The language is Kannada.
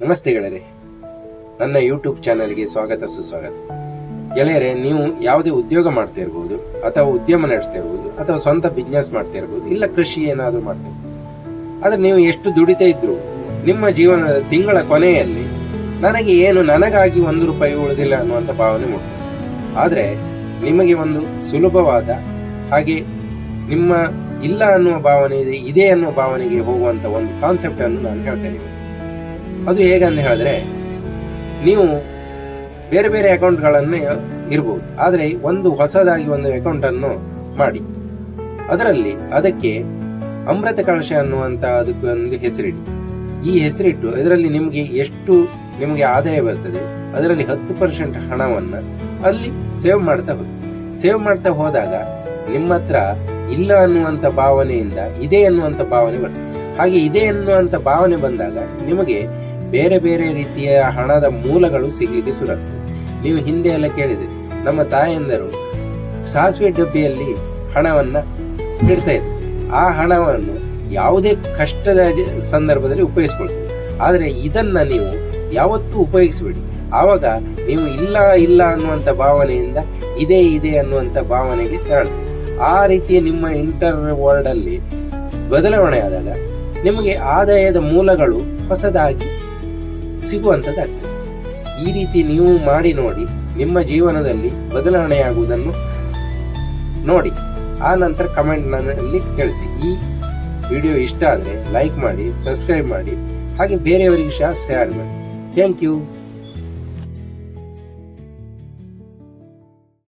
ನಮಸ್ತೆ ಗೆಳೆಯರೆ. ನನ್ನ ಯೂಟ್ಯೂಬ್ ಚಾನಲ್ಗೆ ಸ್ವಾಗತ, ಸುಸ್ವಾಗತ. ಗೆಳೆಯರೆ, ನೀವು ಯಾವುದೇ ಉದ್ಯೋಗ ಮಾಡ್ತಾ ಇರ್ಬೋದು, ಅಥವಾ ಉದ್ಯಮ ನಡೆಸ್ತಾ ಇರ್ಬೋದು, ಅಥವಾ ಸ್ವಂತ ಬಿಸ್ನೆಸ್ ಮಾಡ್ತಾ ಇರ್ಬೋದು, ಇಲ್ಲ ಕೃಷಿ ಏನಾದರೂ ಮಾಡ್ತಾ ಇರ್ಬೋದು. ಆದರೆ ನೀವು ಎಷ್ಟು ದುಡಿತಾ ಇದ್ರು, ನಿಮ್ಮ ಜೀವನದ ತಿಂಗಳ ಕೊನೆಯಲ್ಲಿ ನನಗೆ ಏನು ನನಗಾಗಿ ಒಂದು ರೂಪಾಯಿ ಉಳಿದಿಲ್ಲ ಅನ್ನುವಂಥ ಭಾವನೆ ಮೂಡ್ತದೆ. ಆದರೆ ನಿಮಗೆ ಒಂದು ಸುಲಭವಾದ ಹಾಗೆ ನಿಮ್ಮ ಇಲ್ಲ ಅನ್ನುವ ಭಾವನೆ ಇದೆ ಇದೆ ಅನ್ನುವ ಭಾವನೆಗೆ ಹೋಗುವಂಥ ಒಂದು ಕಾನ್ಸೆಪ್ಟನ್ನು ನಾನು ಹೇಳ್ತೇನೆ ಅದು ಹೇಗಂತ ಹೇಳಿದ್ರೆ, ನೀವು ಬೇರೆ ಬೇರೆ ಅಕೌಂಟ್ಗಳನ್ನು ಇರ್ಬೋದು. ಆದರೆ ಒಂದು ಹೊಸದಾಗಿ ಒಂದು ಅಕೌಂಟನ್ನು ಮಾಡಿ. ಅದರಲ್ಲಿ ಅದಕ್ಕೆ ಅಮೃತ ಕಳಶ ಅನ್ನುವಂಥ ಅದಕ್ಕೆ ಒಂದು ಹೆಸರಿಡಿ. ಈ ಹೆಸರಿಟ್ಟು ಇದರಲ್ಲಿ ನಿಮಗೆ ಎಷ್ಟು ನಿಮಗೆ ಆದಾಯ ಬರ್ತದೆ, ಅದರಲ್ಲಿ ಹತ್ತು ಪರ್ಸೆಂಟ್ ಹಣವನ್ನು ಅಲ್ಲಿ ಸೇವ್ ಮಾಡ್ತಾ ಹೋಗಿ. ಸೇವ್ ಮಾಡ್ತಾ ಹೋದಾಗ ನಿಮ್ಮ ಹತ್ರ ಇಲ್ಲ ಅನ್ನುವಂಥ ಭಾವನೆಯಿಂದ, ಇದೆ ಅನ್ನುವಂಥ ಭಾವನೆ ಬರ್ತದೆ. ಹಾಗೆ ಇದೆ ಅನ್ನುವಂಥ ಭಾವನೆ ಬಂದಾಗ ನಿಮಗೆ ಬೇರೆ ಬೇರೆ ರೀತಿಯ ಹಣದ ಮೂಲಗಳು ಸಿಗಲಿಕ್ಕೆ ಸುಲಭ. ನೀವು ಹಿಂದೆ ಎಲ್ಲ ಕೇಳಿದ್ರಿ. ನಮ್ಮ ತಾಯಂದರು ಸಾಸಿವೆ ಡಬ್ಬಿಯಲ್ಲಿ ಹಣವನ್ನು ಇಡ್ತಾ ಇದ್ರು. ಆ ಹಣವನ್ನು ಯಾವುದೇ ಕಷ್ಟದ ಸಂದರ್ಭದಲ್ಲಿ ಉಪಯೋಗಿಸ್ಕೊಳ್ತೀವಿ. ಆದರೆ ಇದನ್ನು ನೀವು ಯಾವತ್ತೂ ಉಪಯೋಗಿಸಬೇಡಿ. ಆವಾಗ ನೀವು ಇಲ್ಲ ಇಲ್ಲ ಅನ್ನುವಂಥ ಭಾವನೆಯಿಂದ ಇದೇ, ಇದೆ ಅನ್ನುವಂಥ ಭಾವನೆಗೆ ತೆರಳ್ತೀವಿ ಆ ರೀತಿಯ ನಿಮ್ಮ ಇಂಟರ್ ವರ್ಲ್ಡ್ ಅಲ್ಲಿ ಬದಲಾವಣೆ ಆದಾಗ ನಿಮಗೆ ಆದಾಯದ ಮೂಲಗಳು ಹೊಸದಾಗಿ ಸಿಗುವಂಥದ್ದಾಗ್ತದೆ. ಈ ರೀತಿ ನೀವು ಮಾಡಿ ನೋಡಿ, ನಿಮ್ಮ ಜೀವನದಲ್ಲಿ ಬದಲಾವಣೆಯಾಗುವುದನ್ನು ನೋಡಿ. ಆ ನಂತರ ಕಮೆಂಟ್ನಲ್ಲಿ ತಿಳಿಸಿ. ಈ ವಿಡಿಯೋ ಇಷ್ಟ ಆದರೆ ಲೈಕ್ ಮಾಡಿ, ಸಬ್ಸ್ಕ್ರೈಬ್ ಮಾಡಿ. ಹಾಗೆ ಬೇರೆಯವರಿಗೆ ಶೇರ್ ಮಾಡಿ. Thank you.